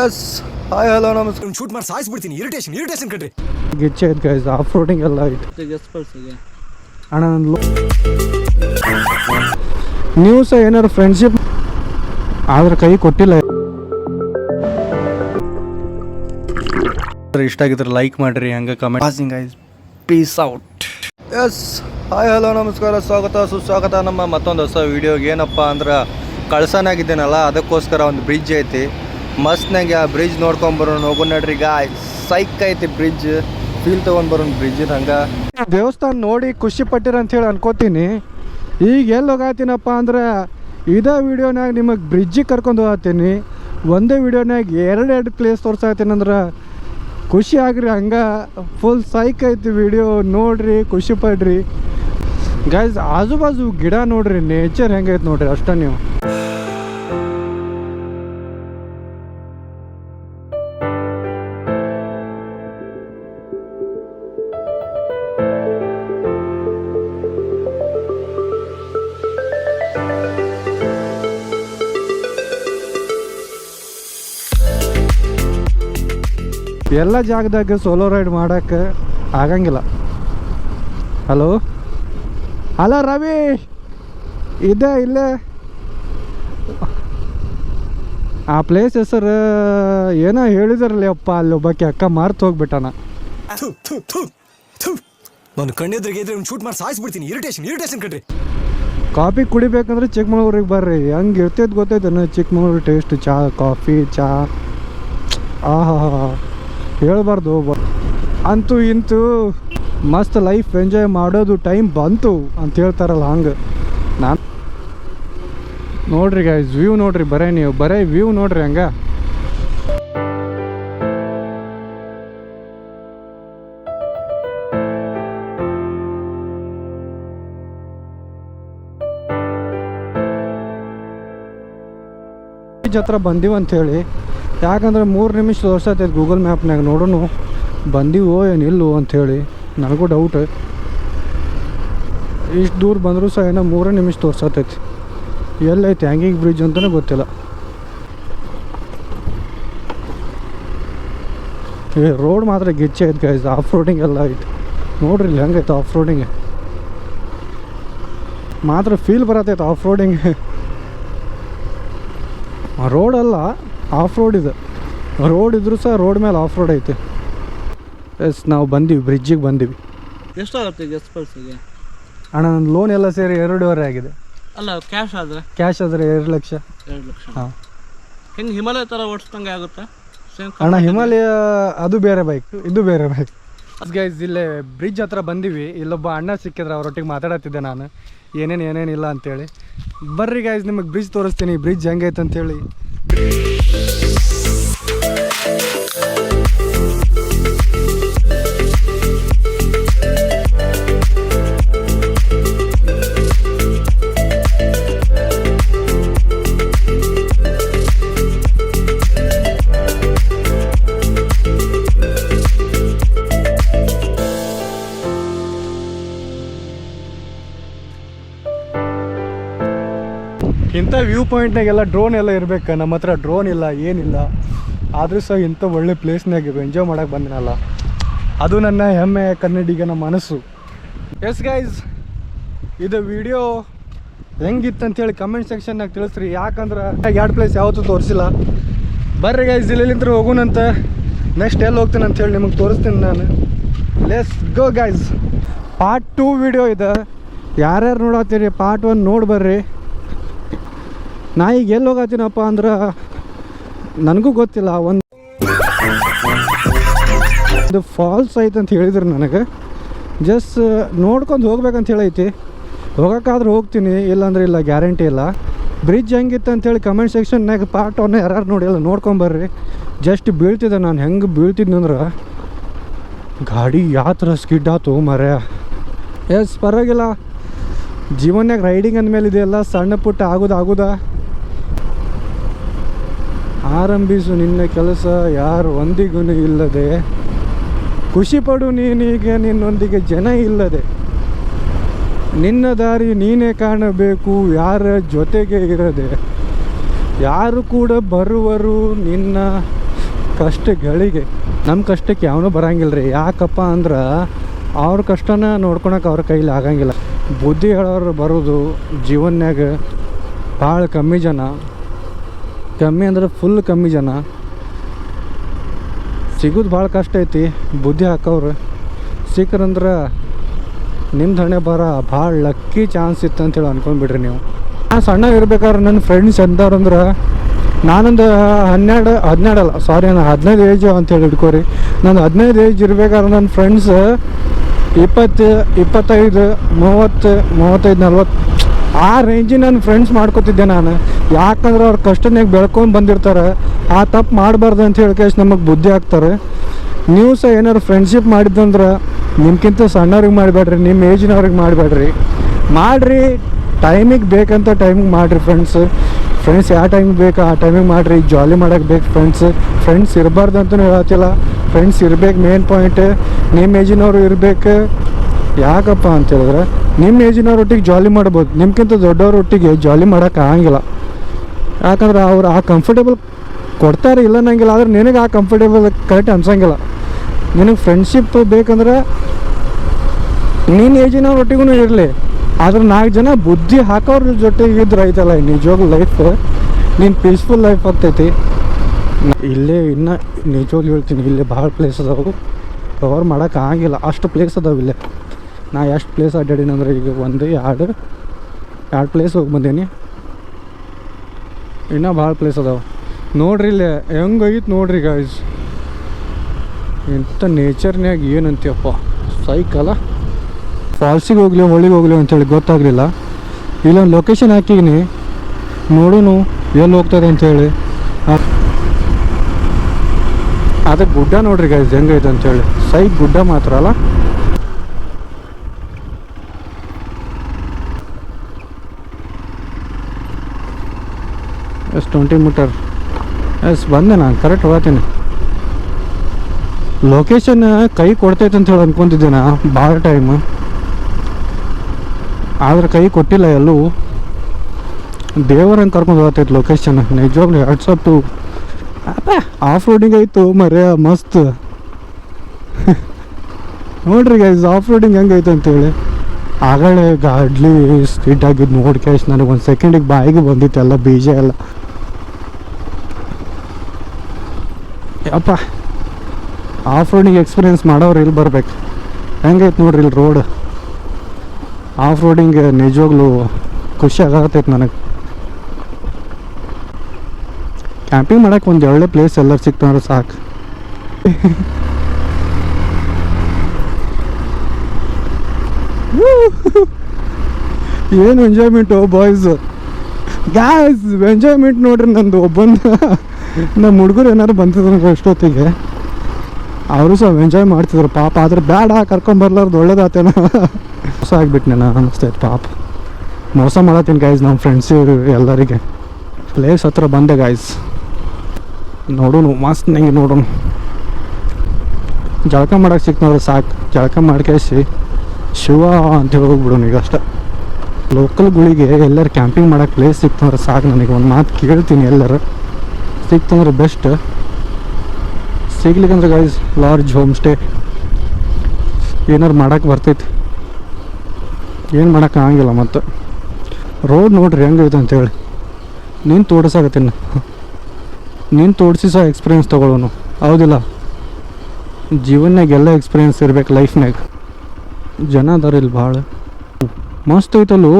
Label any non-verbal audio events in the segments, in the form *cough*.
S hi hello ನಮಸ್ಕಾರ. Shoot ಮಾಡಿ ಸಾಯಿಸ್ಬಿಡ್ತೀನಿ ಇರಿಟೇಷನ್ ಇರಿಟೇಷನ್ ಕಣ್ರಿ. ಗಿಚ್ಚೆ ಆಯ್ತು. ಗೈಸ್ ಆಫ್ ರೋಡಿಂಗ್ ಎಲ್ಲ ಐತೆ ಅಣ್ಣ ನನ್ನ ನೀವು ಸಹ ಏನಾದ್ರು ಫ್ರೆಂಡ್ಶಿಪ್ ಆದ್ರೆ ಕೈ ಕೊಟ್ಟಿಲ್ಲ. ಇಷ್ಟ ಆಗಿದ್ರೆ ಲೈಕ್ ಮಾಡ್ರಿ ಹಂಗೆ comment passing guys peace out yes hi hello ನಮಸ್ಕಾರ. ಸ್ವಾಗತ ಸುಸ್ವಾಗತ. ನಮ್ಮ ಮತ್ತೊಂದು ಹೊಸ ವೀಡಿಯೋಗೆ ಏನಪ್ಪ ಅಂದ್ರೆ ಕಳ್ಸನಾಗಿದ್ದೇನಲ್ಲ ಅದಕ್ಕೋಸ್ಕರ ಒಂದು ಬ್ರಿಡ್ಜ್ ಐತಿ. ಮಸ್ತ್ನಾಗೆ ಆ ಬ್ರಿಡ್ಜ್ ನೋಡ್ಕೊಂಬರೋಣ ಹೋಗು ನಡ್ರಿ ಈಗ ಸೈಕ್ ಐತಿ ಬ್ರಿಡ್ಜ್ ಫೀಲ್ ತೊಗೊಂಡ್ಬರೋಣ ಬ್ರಿಡ್ಜ್ ಹಂಗೆ ದೇವಸ್ಥಾನ ನೋಡಿ ಖುಷಿ ಪಟ್ಟಿರ ಅಂತೇಳಿ ಅನ್ಕೋತೀನಿ. ಈಗ ಎಲ್ಲಿ ಹೋಗಾತೀನಪ್ಪ ಅಂದ್ರೆ ಇದೇ ವಿಡಿಯೋನಾಗ ನಿಮಗೆ ಬ್ರಿಡ್ಜಿಗೆ ಕರ್ಕೊಂಡು ಹೋಗತ್ತೀನಿ ಒಂದೇ ವಿಡಿಯೋನಾಗ ಎರಡು ಪ್ಲೇಸ್ ತೋರ್ಸಾತೀನಿ ಅಂದ್ರೆ ಖುಷಿ ಆಗ್ರಿ ಹಂಗೆ. ಫುಲ್ ಸೈಕ್ ಐತಿ ವಿಡಿಯೋ ನೋಡ್ರಿ, ಖುಷಿ ಪಡ್ರಿ. ಗೈಸ್ ಆಜು ಬಾಜು ಗಿಡ ನೋಡ್ರಿ ನೇಚರ್ ಹೆಂಗೈತೆ ನೋಡ್ರಿ ಅಷ್ಟೇ ನೀವು. ಎಲ್ಲ ಜಾಗದಾಗ ಸೋಲೋ ರೈಡ್ ಮಾಡೋಕ್ಕೆ ಆಗಂಗಿಲ್ಲ. Hello hello Ravi? ಇದೆ ಇಲ್ಲೇ. ಆ ಪ್ಲೇಸ್ ಹೆಸರು ಏನೋ ಹೇಳಿದಾರಲ್ಲ ಅಪ್ಪ ಅಲ್ಲಿ ಒಬ್ಬಕ್ಕೆ ಅಕ್ಕ ಮಾರ್ತು ಹೋಗ್ಬಿಟ್ಟಾನ. ನಾನು ಕಣ್ಣೆದ್ರಿಗೆ ಇದ್ರೆ ಶೂಟ್ ಮಾಡಿ ಸಾಯಿಸ್ಬಿಡ್ತೀನಿ. ಇರಿಟೇಷನ್ ಇರಿಟೇಷನ್ ಕಣ್ರಿ. ಕಾಫಿ ಕುಡಿಬೇಕಂದ್ರೆ ಚಿಕ್ಕಮಗಳೂರಿಗೆ ಬರ್ರಿ. ಹಂಗೆ ಇರ್ತೈತೆ ಗೊತ್ತೈತೆ ಚಿಕ್ಕಮಗಳೂರು ಟೇಸ್ಟ್ ಚಾ ಕಾಫಿ ಚಾ. ಆಹಾ ಹೇಳ್ಬಾರ್ದು ಅಂತೂ ಇಂತೂ ಮಸ್ತ್ ಲೈಫ್ ಎಂಜಾಯ್ ಮಾಡೋದು ಟೈಮ್ ಬಂತು ಅಂತ ಹೇಳ್ತಾರಲ್ಲ ಹಂಗೆ. ನಾನು ನೋಡ್ರಿ ಗೈಸ್ ವ್ಯೂ ನೋಡ್ರಿ, ಬರೇ ನೀವು, ಬರೇ ವ್ಯೂ ನೋಡ್ರಿ ಹಂಗೆ. ಹತ್ರ ಬಂದೀವಿ ಅಂಥೇಳಿ ಯಾಕಂದ್ರೆ ಮೂರು ನಿಮಿಷ ತೋರ್ಸತ್ತೈತೆ ಗೂಗಲ್ ಮ್ಯಾಪ್ನಾಗ ನೋಡೋಣ ಬಂದೀವೋ ಏನು ಇಲ್ಲೋ ಅಂಥೇಳಿ ನನಗೂ ಡೌಟ್ ಇಷ್ಟು ದೂರ ಬಂದರೂ ಸಹ ಏನೋ ಮೂರೇ ನಿಮಿಷ ತೋರ್ಸತ್ತೈತಿ ಎಲ್ಲೈತೆ, ಹ್ಯಾಂಗಿಂಗ್ ಬ್ರಿಡ್ಜ್ ಅಂತಲೇ ಗೊತ್ತಿಲ್ಲ. ಏ ರೋಡ್ ಮಾತ್ರ ಗಿಚ್ಚೆ ಐತೆ ಗೈಸ್ ಆಫ್ ರೋಡಿಂಗ್ ಎಲ್ಲ ಐತೆ. ನೋಡ್ರಿ ಇಲ್ಲಿ ಹೆಂಗೈತೆ ಆಫ್ ರೋಡಿಂಗ್ ಮಾತ್ರ ಫೀಲ್ ಬರತೈತೆ ಆಫ್ ರೋಡಿಂಗ್ ರೋಡಲ್ಲ ಆಫ್ ರೋಡ್ ಇದೆ. ರೋಡ್ ಇದ್ರೂ ಸಹ ರೋಡ್ ಮೇಲೆ ಆಫ್ ರೋಡ್ ಐತೆ. ಎಸ್ ನಾವು ಬಂದೀವಿ ಬ್ರಿಡ್ಜಿಗೆ ಬಂದೀವಿ. ಎಷ್ಟಾಗುತ್ತೆ ಗೆಸ್ಟ್ ಪರ್ಸಿಗೆ ಅಣ್ಣ ನನ್ನ ಲೋನ್ ಎಲ್ಲ ಸೇರಿ ಎರಡೂವರೆ ಆಗಿದೆ. ಅಲ್ಲ ಕ್ಯಾಶ್ ಆದರೆ? ಕ್ಯಾಶ್ ಆದರೆ ಎರಡು ಲಕ್ಷ. ಎರಡು ಲಕ್ಷ. ಹಾಂ. ಹೆಂಗೆ ಹಿಮಾಲಯ ಥರ ಓಡಿಸ್ದಂಗೆ ಆಗುತ್ತೆ? ಅಣ್ಣ ಹಿಮಾಲಯ ಅದು ಬೇರೆ ಬೈಕ್ ಇದು ಬೇರೆ ಬೈಕ್ ಗೈಸ್ ಇಲ್ಲೇ ಬ್ರಿಡ್ಜ್ ಹತ್ರ ಬಂದೀವಿ. ಇಲ್ಲೊಬ್ಬ ಅಣ್ಣ ಸಿಕ್ಕಿದ್ರೆ ಅವರೊಟ್ಟಿಗೆ ಮಾತಾಡತ್ತಿದ್ದೆ ನಾನು. ಏನೇನು ಏನೇನಿಲ್ಲ ಅಂತೇಳಿ. ಬರ್ರಿ ಗೈಸ್ ನಿಮಗೆ ಬ್ರಿಡ್ಜ್ ತೋರಿಸ್ತೀನಿ. ಬ್ರಿಡ್ಜ್ ಹೆಂಗೈತೆ ಅಂತೇಳಿ. ಇಂಥ ವ್ಯೂ ಪಾಯಿಂಟ್ನಾಗೆಲ್ಲ ಡ್ರೋನ್ ಎಲ್ಲ ಇರಬೇಕು. ನಮ್ಮ ಹತ್ರ ಡ್ರೋನ್ ಇಲ್ಲ ಏನಿಲ್ಲ. ಆದರೂ ಸಹ ಇಂಥ ಒಳ್ಳೆ ಪ್ಲೇಸ್ನಾಗ ಎಂಜಾಯ್ ಮಾಡೋಕ್ಕೆ ಬಂದಿನಲ್ಲ. ಅದು ನನ್ನ ಹೆಮ್ಮೆ ಕನ್ನಡಿಗನ ಮನಸ್ಸು. ಎಸ್ ಗೈಸ್ ಇದು ವಿಡಿಯೋ ಹೆಂಗಿತ್ತು ಅಂತೇಳಿ ಕಮೆಂಟ್ ಸೆಕ್ಷನ್ನಾಗ ತಿಳಿಸ್ರಿ. ಯಾಕಂದ್ರೆ ಎರಡು ಪ್ಲೇಸ್ ಯಾವತ್ತೂ ತೋರಿಸಿಲ್ಲ. ಬರ್ರಿ ಗೈಸ್ ಇಲ್ಲಿಂದ್ರೆ ಹೋಗೋಣಂತ ನೆಕ್ಸ್ಟ್ ಎಲ್ಲಿ ಹೋಗ್ತೀನಿ ಅಂತೇಳಿ ನಿಮಗೆ ತೋರಿಸ್ತೀನಿ ನಾನು. Let's go guys part two video ಇದೆ. ಯಾರ್ಯಾರು ನೋಡತ್ತೀರಿ ಪಾರ್ಟ್ ಒನ್ ನೋಡಿ ಬರ್ರಿ. ನಾ ಈಗ ಎಲ್ಲಿ ಹೋಗತ್ತೀನಪ್ಪ ಅಂದ್ರೆ ನನಗೂ ಗೊತ್ತಿಲ್ಲ, ಒಂದು ಇದು ಫಾಲ್ಸ್ ಐತೆ ಅಂತ ಹೇಳಿದ್ರು ನನಗೆ. ಜಸ್ಟ್ ನೋಡ್ಕೊಂಡು ಹೋಗ್ಬೇಕಂತ ಹೇಳೈತಿ. ಹೋಗೋಕ್ಕಾದ್ರೆ ಹೋಗ್ತೀನಿ, ಇಲ್ಲಾಂದ್ರೆ ಇಲ್ಲ ಗ್ಯಾರಂಟಿ ಇಲ್ಲ. ಬ್ರಿಡ್ಜ್ ಹೆಂಗಿತ್ತು ಅಂತೇಳಿ ಕಮೆಂಟ್ ಸೆಕ್ಷನ್ನಾಗ ಪಾರ್ಟ್ ಒನ್ ಯಾರು ನೋಡಿಲ್ಲ ನೋಡ್ಕೊಂಬರ್ರಿ ಜಸ್ಟ್ ಬೀಳ್ತಿದ್ದೆ ನಾನು, ಹೆಂಗೆ ಬೀಳ್ತಿದ್ನಂದ್ರೆ ಗಾಡಿ ಯಾವ ಥರ ಸ್ಕಿಡ್ ಆತು ಮರ ಎಸ್, ಪರವಾಗಿಲ್ಲ. ಜೀವನ್ಯಾಗ ರೈಡಿಂಗ್ ಅಂದಮೇಲೆ ಇದೆಲ್ಲ ಸಣ್ಣ ಪುಟ್ಟ ಆಗೋದು, ಆಗೋದ. ಆರಂಭಿಸು ನಿನ್ನ ಕೆಲಸ, ಯಾರು ಒಂದಿಗೂ ಇಲ್ಲದೆ. ಖುಷಿ ಪಡು ನೀನೀಗ, ನಿನ್ನೊಂದಿಗೆ ಜನ ಇಲ್ಲದೆ. ನಿನ್ನ ದಾರಿ ನೀನೇ ಕಾಣಬೇಕು, ಯಾರ ಜೊತೆಗೆ ಇರದೆ. ಯಾರು ಕೂಡ ಬರುವರು ನಿನ್ನ ಕಷ್ಟಗಳಿಗೆ. ನಮ್ಮ ಕಷ್ಟಕ್ಕೆ ಯಾವನೂ ಬರಂಗಿಲ್ಲ ರೀ ಯಾಕಪ್ಪ ಅಂದ್ರೆ, ಅವ್ರ ಕಷ್ಟನ ನೋಡ್ಕೊಳಕ್ಕೆ ಅವ್ರ ಕೈಲಿ ಆಗಂಗಿಲ್ಲ. ಬುದ್ಧಿ ಹೇಳೋರು ಬರೋದು, ಜೀವನ್ಯಾಗ ಭಾಳ ಕಮ್ಮಿ ಜನ. ಕಮ್ಮಿ ಅಂದ್ರೆ ಫುಲ್ ಕಮ್ಮಿ ಜನ. ಸಿಗೋದು ಭಾಳ ಕಷ್ಟ ಐತಿ, ಬುದ್ಧಿ ಹಾಕೋರು ಸಿಕ್ಕರಂದ್ರೆ ನಿಮ್ಮ ಹಣೆ ಬರ ಭಾಳ ಲಕ್ಕಿ ಚಾನ್ಸ್ ಇತ್ತು ಅಂತೇಳಿ ಅನ್ಕೊಂಡ್ಬಿಡ್ರಿ ನೀವು. ನಾನು ಸಣ್ಣ ಇರ್ಬೇಕಾದ್ರೆ ನನ್ನ ಫ್ರೆಂಡ್ಸ್ ಎಂಥವ್ರಂದ್ರೆ ನಾನೊಂದು ಹನ್ನೆರಡು, ಹದಿನೆರಡು ಅಲ್ಲ ಸಾರಿ ನಾನು ಹದಿನೈದು ಏಜು ಅಂತೇಳಿ ಹಿಡ್ಕೋರಿ. ನಾನು ಹದಿನೈದು ಏಜ್ ಇರ್ಬೇಕಾದ್ರೆ ನನ್ನ ಫ್ರೆಂಡ್ಸ್ ಇಪ್ಪತ್ತು, ಇಪ್ಪತ್ತೈದು, ಮೂವತ್ತು, ಮೂವತ್ತೈದು, ನಲ್ವತ್ತು ಆ ರೇಂಜಿಗೆ ನನ್ನ ಫ್ರೆಂಡ್ಸ್ ಮಾಡ್ಕೊತಿದ್ದೆ ನಾನು. ಯಾಕಂದ್ರೆ ಅವ್ರ ಕಷ್ಟನಾಗ ಬೆಳ್ಕೊಂಡು ಬಂದಿರ್ತಾರೆ. ಆ ತಪ್ಪು ಮಾಡಬಾರ್ದು ಅಂತ ಹೇಳ್ಕೇಶ್ ನಮಗೆ ಬುದ್ಧಿ ಹಾಕ್ತಾರೆ ನೀವು ಸಹ ಏನಾರು ಫ್ರೆಂಡ್ಶಿಪ್ ಮಾಡಿದ್ದಂದ್ರೆ ನಿಮ್ಗಿಂತ ಸಣ್ಣವ್ರಿಗೆ ಮಾಡಬೇಡ್ರಿ ನಿಮ್ಮ ಏಜಿನವ್ರಿಗೆ ಮಾಡಬೇಡ್ರಿ. ಮಾಡಿರಿ, ಟೈಮಿಗೆ ಬೇಕಂತ ಟೈಮಿಗೆ ಮಾಡಿರಿ ಫ್ರೆಂಡ್ಸ್ ಫ್ರೆಂಡ್ಸ್ ಯಾವ ಟೈಮಿಗೆ ಬೇಕು ಆ ಟೈಮಿಗೆ ಮಾಡಿರಿ. ಜಾಲಿ ಮಾಡೋಕೆ ಬೇಕು ಫ್ರೆಂಡ್ಸ್ ಫ್ರೆಂಡ್ಸ್ ಇರಬಾರ್ದು ಅಂತಲೂ ಹೇಳತ್ತಿಲ್ಲ. ಫ್ರೆಂಡ್ಸ್ ಇರ್ಬೇಕು ಮೇನ್ ಪಾಯಿಂಟ್ ನಿಮ್ಮ ಏಜಿನವರು ಇರಬೇಕು. ಯಾಕಪ್ಪ ಅಂತ ಹೇಳಿದ್ರೆ ನಿಮ್ಮ ಏಜಿನವ್ರೊಟ್ಟಿಗೆ ಜಾಲಿ ಮಾಡ್ಬೋದು ನಿಮ್ಗಿಂತ ದೊಡ್ಡವ್ರ ಒಟ್ಟಿಗೆ ಜಾಲಿ ಮಾಡೋಕೆ ಆಗಂಗಿಲ್ಲ. ಯಾಕಂದ್ರೆ ಅವ್ರು ಆ ಕಂಫರ್ಟೇಬಲ್ ಕೊಡ್ತಾರೆ, ಇಲ್ಲ ಅನ್ನಂಗಿಲ್ಲ, ಆದ್ರೆ ನಿನಗೆ ಆ ಕಂಫರ್ಟೇಬಲ್ ಕರೆಕ್ಟ್ ಅನ್ಸಂಗಿಲ್ಲ. ನಿನಗೆ ಫ್ರೆಂಡ್ಶಿಪ್ ಬೇಕಂದ್ರೆ ನೀನು ಏಜಿನವ್ರ ಒಟ್ಟಿಗೂ ಇರಲಿ, ಆದ್ರೆ ನಾಲ್ಕು ಜನ ಬುದ್ಧಿ ಹಾಕೋರ ಜೊತೆಗೆ ಇದ್ರೆ ಐತಲ್ಲ ನಿಜವಾಗ್ಲೂ ಲೈಫ್ ನೀನು ಪೀಸ್ಫುಲ್ ಲೈಫ್ ಆಗ್ತೈತಿ. ಇಲ್ಲೇ ಇನ್ನು ನಿಜವಾಗ್ಲೂ ಹೇಳ್ತೀನಿ, ಇಲ್ಲೇ ಭಾಳ ಪ್ಲೇಸ್ ಅದಾವು. ಕವರ್ ಮಾಡೋಕ್ಕಾಗಿಲ್ಲ ಅಷ್ಟು ಪ್ಲೇಸ್ ಅದಾವೆ ಇಲ್ಲೇ. ನಾ ಎಷ್ಟು ಪ್ಲೇಸ್ ಅಡ್ಡಾಡೀನಿ ಅಂದ್ರೆ ಈಗ ಒಂದು, ಎರಡು ಎರಡು ಪ್ಲೇಸ್ ಹೋಗಿ ಬಂದೀನಿ. ಇನ್ನೂ ಭಾಳ ಪ್ಲೇಸ್ ಅದಾವೆ. ನೋಡ್ರಿ ಇಲ್ಲೇ ಹೆಂಗೈತೆ ನೋಡ್ರಿ ಗಾಯ್ಸ್ ಇಂಥ ನೇಚರ್ನ್ಯಾಗ ಏನಂತೀಯಪ್ಪ. ಸೈಕಲ್ಲ ಫಾಲ್ಸಿಗೆ ಹೋಗ್ಲಿ, ಹೊಳಿಗೆ ಹೋಗ್ಲಿ ಅಂತೇಳಿ ಗೊತ್ತಾಗಲಿಲ್ಲ. ಇಲ್ಲೊಂದು ಲೊಕೇಶನ್ ಹಾಕಿನಿ ನೋಡೋನು ಎಲ್ಲಿ ಹೋಗ್ತದೆ ಅಂಥೇಳಿ ಅದಕ್ಕೆ ಗುಡ್ಡ ನೋಡ್ರಿ ಗಾಯ್ಸ್ ಹೆಂಗೈತೆ ಅಂತೇಳಿ. ಸೈಕ್ ಗುಡ್ಡ ಮಾತ್ರ ಅಲ್ಲ? ಟ್ವೆಂಟಿ ಮೀಟರ್ ಎಸ್ ಬಂದೆ ನಾನು ಕರೆಕ್ಟ್ ಹೋಗ್ತೀನಿ. ಲೊಕೇಶನ್ ಕೈ ಕೊಡ್ತೈತೆ ಅಂತ ಹೇಳಿ ಅನ್ಕೊಂತಿದ್ದೆ ನಾ ಭಾಳ ಟೈಮ್ ಆದ್ರೆ ಕೈ ಕೊಟ್ಟಿಲ್ಲ ಎಲ್ಲೂ. ದೇವರಂಗೆ ಕರ್ಕೊಂಡು ಹೋಗ್ತೈತೆ ಲೊಕೇಶನ್ ನಿಜವಾಗ್ಲೂ what's up to off roading ಆಯಿತು ಮರೆ ಮಸ್ತ್. *laughs* ನೋಡ್ರಿ ಗೈಸ್ ಆಫ್ ರೋಡಿಂಗ್ ಹೆಂಗೈತೆ ಅಂತೇಳಿ ಆಗಲೇ ಗಾಡ್ಲಿ ಸ್ಪೀಡ್ ಆಗಿದ್ದು ನೋಡಿ ನನಗೆ ಒಂದು ಸೆಕೆಂಡಿಗೆ ಬಾಯಿಗೆ ಬಂದಿತ್ತು ಎಲ್ಲ ಬೀಜ ಎಲ್ಲ. ಅಪ್ಪ ಆಫ್ ರೋಡಿಂಗ್ ಎಕ್ಸ್ಪೀರಿಯೆನ್ಸ್ ಮಾಡೋರು ಇಲ್ಲಿ ಬರ್ಬೇಕು. ಹೆಂಗೈತೆ ನೋಡ್ರಿ ಇಲ್ಲಿ ರೋಡ್ ಆಫ್ ರೋಡಿಂಗ್ ನಿಜವಾಗ್ಲೂ ಖುಷಿ ಆಗತ್ತೈತೆ ನನಗೆ. ಕ್ಯಾಂಪಿಂಗ್ ಮಾಡಕ್ಕೆ ಒಂದು ಒಳ್ಳೆ ಪ್ಲೇಸ್ ಎಲ್ಲರೂ ಸಿಕ್ತಂದ್ರೆ ಸಾಕು. ಏನು ಎಂಜಾಯ್ಮೆಂಟು ಬಾಯ್ಸ್ ಗ್ಯಾಸ್ ಎಂಜಾಯ್ಮೆಂಟ್ ನೋಡ್ರಿ ನಂದು ಒಬ್ಬಂದ. *laughs* ನಮ್ಮ ಹುಡುಗರು ಏನಾದ್ರು ಬಂದಿದ್ರು ಎಷ್ಟೊತ್ತಿಗೆ ಅವರು ಸಹ ಎಂಜಾಯ್ ಮಾಡ್ತಿದ್ರು. ಪಾಪ ಆದ್ರೆ ಬೇಡ ಕರ್ಕೊಂಬರ್ಲಾರ್ದು ಒಳ್ಳೇದಾತೇನೋ. ಮೋಸ ಆಗ್ಬಿಟ್ಟು ನಾನು ಅನ್ನಿಸ್ತೈತೆ ಪಾಪ. ಮೋಸ ಮಾಡತ್ತೀನಿ ಗಾಯ್ಸ್ ನಮ್ಮ ಫ್ರೆಂಡ್ಸ್ ಎಲ್ಲರಿಗೆ. ಪ್ಲೇಸ್ ಹತ್ರ ಬಂದೆ ಗಾಯ್ಸ್ ನೋಡೋಣ ಮಸ್ತ್ ನಂಗೆ ನೋಡೋಣ ಜಳಕ ಮಾಡಕ್ಕೆ ನೋಡ್ರಿ ಸಾಕು. ಜಳಕ ಮಾಡ್ಕೇಸಿ ಶಿವ ಅಂತ ಹೋಗ್ಬಿಡೋಣ ಈಗ ಅಷ್ಟೇ. ಲೋಕಲ್ಗಳಿಗೆ ಎಲ್ಲರೂ ಕ್ಯಾಂಪಿಂಗ್ ಮಾಡೋಕೆ ಪ್ಲೇಸ್ ಸಿಕ್ತಂದ್ರೆ ಸಾಕು ನನಗೆ. ಒಂದು ಮಾತು ಕೇಳ್ತೀನಿ ಎಲ್ಲರೂ. ಸಿಕ್ತಂದ್ರೆ ಬೆಸ್ಟ್ ಸಿಗ್ಲಿಕ್ಕಂದ್ರೆ ಗೈಸ್ ಲಾರ್ಜ್ ಹೋಮ್ ಸ್ಟೇ ಏನಾರು ಮಾಡಕ್ಕೆ ಬರ್ತೈತಿ. ಏನು ಮಾಡೋಕೆ ಆಗಂಗಿಲ್ಲ ಮತ್ತು. ರೋಡ್ ನೋಡ್ರಿ ಹೆಂಗೈತೆ ಅಂತೇಳಿ. ನೀನು ನಾನು ನೀನು ತೋಡಿಸಿ ಸಹ ಎಕ್ಸ್ಪೀರಿಯನ್ಸ್ ತೊಗೊಳ್ಳೋನು. ಹೌದಿಲ್ಲ? ಜೀವನ್ಯಾಗ ಎಲ್ಲ ಎಕ್ಸ್ಪೀರಿಯನ್ಸ್ ಇರ್ಬೇಕು ಲೈಫ್ನಾಗ ಜನ ಅದಾರ ಇಲ್ಲಿ ಭಾಳ ಮಸ್ತ್ ಐತಲ್ಲೋ.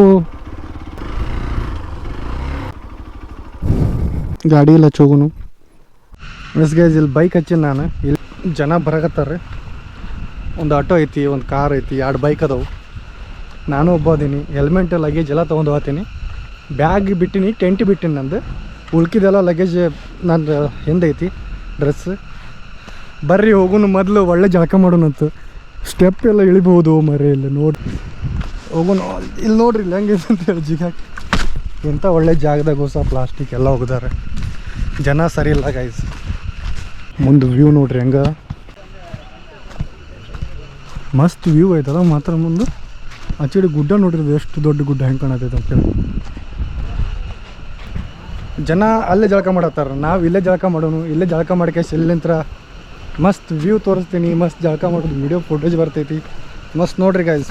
ಗಾಡಿ ಇಲ್ಲ, ಚೋಗುನು. ಮಿಸ್ ಗೈಸ್ ಇಲ್ಲಿ ಬೈಕ್ ಹಚ್ಚೀನಿ ನಾನು. ಇಲ್ಲಿ ಜನ ಬರಕತ್ತಾರೆ ಒಂದು ಆಟೋ ಐತಿ, ಒಂದು ಕಾರ್ ಐತಿ, ಎರಡು ಬೈಕ್ ಅದಾವು. ನಾನು ಒಬ್ಬ ಅದೀನಿ. ಹೆಲ್ಮೆಟ್ ಲಗೇಜ್ ಎಲ್ಲ ತೊಗೊಂಡು ಹೋಗ್ತೀನಿ. ಬ್ಯಾಗ್ ಬಿಟ್ಟಿನಿ ಟೆಂಟ್ ಬಿಟ್ಟಿನಿ ನಂದು. ಉಳ್ಕಿದೆಲ್ಲ ಲಗೇಜ್ ನಂದು ಹಿಂದೆ ಐತಿ ಡ್ರೆಸ್ ಬರ್ರಿ, ಹೋಗುನು ಮೊದಲು, ಒಳ್ಳೆ ಜಳಕ ಮಾಡೋಣಂತ ಸ್ಟೆಪ್ ಎಲ್ಲ ಇಳಿಬಹುದು ಮರಿ ಇಲ್ಲಿ ನೋಡಿ. ಹೋಗುನು, ಇಲ್ಲಿ ನೋಡ್ರಿ, ಇಲ್ಲಿ ಹೆಂಗೈತೆ ಅಂತ ಹೇಳಿ ಜಿಗಾಕ್. ಇಂಥ ಒಳ್ಳೆ ಜಾಗದಾಗೂ ಸಹ ಪ್ಲಾಸ್ಟಿಕ್ ಎಲ್ಲ ಹೋಗಿದ್ದಾರೆ ಜನ ಸರಿ ಇಲ್ಲ ಗೈಸ್ ಮುಂದೆ ವ್ಯೂ ನೋಡ್ರಿ ಹೆಂಗ. ಮಸ್ತ್ ವ್ಯೂ ಐತಲ್ಲ, ಮಾತ್ರ ಮುಂದೆ. ಆಚೆಡಿ ಗುಡ್ಡ ನೋಡಿರೋದು ಎಷ್ಟು ದೊಡ್ಡ ಗುಡ್ಡ ಹೆಂಗೆ ಕಾಣತೈತೆ ಅಂತೇಳಿ ಜನ ಅಲ್ಲೇ ಜಳಕ ಮಾಡತ್ತಾರ. ನಾವು ಇಲ್ಲೇ ಜಳಕ ಮಾಡೋನು, ಇಲ್ಲೇ ಜಳಕ ಮಾಡ್ಕೆ ಇಲ್ಲಿಂತ್ರ ಮಸ್ತ್ ವ್ಯೂ ತೋರಿಸ್ತೀನಿ, ಮಸ್ತ್ ಜಳಕ ಮಾಡೋದು ವಿಡಿಯೋ ಫೋಟೋಜ್ ಬರ್ತೈತಿ. ಮಸ್ತ್ ನೋಡ್ರಿ ಗಾಯ್ಸ್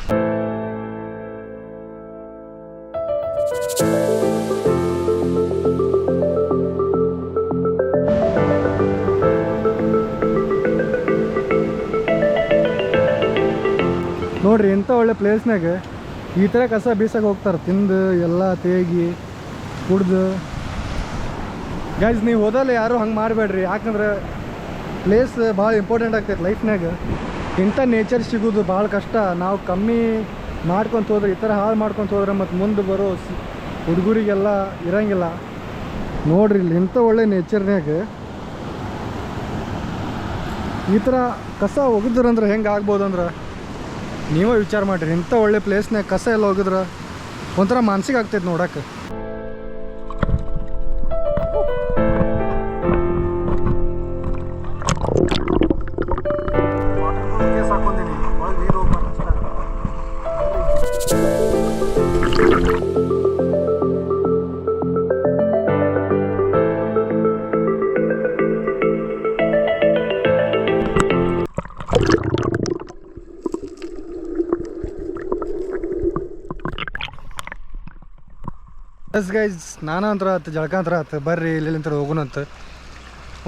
ನೋಡ್ರಿ ಎಂಥ ಒಳ್ಳೆ ಪ್ಲೇಸ್ನಾಗ ಈ ಥರ ಕಸ ಬೀಸಕ್ಕೆ ಹೋಗ್ತಾರೆ. ತಿಂದು ಎಲ್ಲ ತೇಗಿ, ಕುಡ್ದು. ಗೈಸ್ ನೀವು ಹೋದಲ್ಲಿ ಯಾರು ಹಂಗೆ ಮಾಡಬೇಡ್ರಿ. ಯಾಕಂದ್ರೆ ಪ್ಲೇಸ್ ಭಾಳ ಇಂಪಾರ್ಟೆಂಟ್ ಆಗ್ತೈತೆ ಲೈಫ್ನಾಗ ಇಂಥ ನೇಚರ್ ಸಿಗೋದು ಭಾಳ ಕಷ್ಟ. ನಾವು ಕಮ್ಮಿ ಮಾಡ್ಕೊಂತ ಹೋದ್ರೆ, ಈ ಥರ ಹಾಳು ಮಾಡ್ಕೊಂತ ಹೋದ್ರೆ ಮತ್ತು ಮುಂದೆ ಬರೋ ಹುಡುಗರಿಗೆಲ್ಲ ಇರಂಗಿಲ್ಲ. ನೋಡ್ರಿ ಇಲ್ಲಿ ಇಂಥ ಒಳ್ಳೆ ನೇಚರ್ನಾಗ ಈ ಥರ ಕಸ ಒಗದ್ರಂದ್ರೆ ಹೆಂಗೆ ಆಗ್ಬೋದು ಅಂದ್ರೆ ನೀವೇ ವಿಚಾರ ಮಾಡಿರಿ ಇಂಥ ಒಳ್ಳೆ ಪ್ಲೇಸ್ನಾಗ ಕಸ ಎಲ್ಲ ಹೋಗಿದ್ರೆ ಒಂಥರ ಮಾನಸಿಕ ಆಗ್ತೈತೆ ನೋಡಕ್ಕೆ. ಎಸ್ ಗೈಸ್ ಸ್ನಾನ ಅಂತರ ಆತು ಜಳಕಾಂತರ ಆತು. ಬರ್ರಿ ಇಲ್ಲಿಂತರ ಹೋಗೋಣಂತ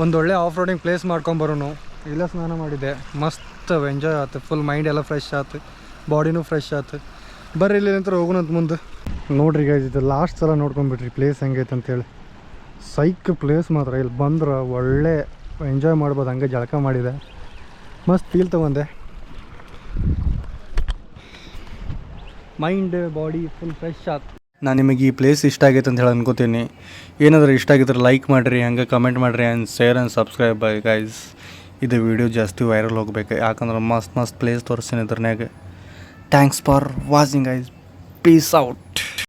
ಒಂದು ಒಳ್ಳೆ ಆಫ್ ರೋಡಿಂಗ್ ಪ್ಲೇಸ್ ಮಾಡ್ಕೊಂಬರೋನು ಇಲ್ಲ ಸ್ನಾನ ಮಾಡಿದ್ದೆ. ಮಸ್ತ್ ಎಂಜಾಯ್ ಆಯ್ತು ಫುಲ್ ಮೈಂಡ್ ಎಲ್ಲ ಫ್ರೆಶ್ ಆಯ್ತು ಬಾಡಿನೂ ಫ್ರೆಶ್ ಆಯ್ತು ಬರ್ರಿ ಇಲ್ಲಿಂತ್ರ ಹೋಗೋಣಂತ ಮುಂದೆ. ನೋಡ್ರಿ ಗೈಸ್ ಇದು ಲಾಸ್ಟ್ ಸಲ ನೋಡ್ಕೊಂಬಿಟ್ರಿ ಪ್ಲೇಸ್ ಹೆಂಗೈತೆ ಅಂತೇಳಿ ಸೈಕ್ ಪ್ಲೇಸ್ ಮಾತ್ರ. ಇಲ್ಲಿ ಬಂದ್ರೆ ಒಳ್ಳೆ ಎಂಜಾಯ್ ಮಾಡ್ಬೋದು. ಹಂಗೆ ಜಳಕ ಮಾಡಿದೆ. ಮಸ್ತ್ ಫೀಲ್ ತೊಗೊಂಡೆ. ಮೈಂಡ್ ಬಾಡಿ ಫುಲ್ ಫ್ರೆಶ್ ಆಯ್ತು ನಾನು ನಿಮಗೆ ಈ ಪ್ಲೇಸ್ ಇಷ್ಟ ಆಗೈತೆ ಅಂತ ಹೇಳಿ ಅನ್ಕೋತೀನಿ. ಏನಾದರೂ ಇಷ್ಟ ಆಗಿದ್ರೆ ಲೈಕ್ ಮಾಡಿರಿ, ಹಂಗೆ ಕಮೆಂಟ್ ಮಾಡಿರಿ and share and subscribe bye guys ಇದು ವಿಡಿಯೋ ಜಾಸ್ತಿ ವೈರಲ್ ಹೋಗ್ಬೇಕು. ಯಾಕಂದ್ರೆ ಮಸ್ತ್ ಮಸ್ತ್ ಪ್ಲೇಸ್ ತೋರಿಸ್ತೀನಿ ಇದ್ರನ್ಯಾಗ. Thanks for watching guys peace out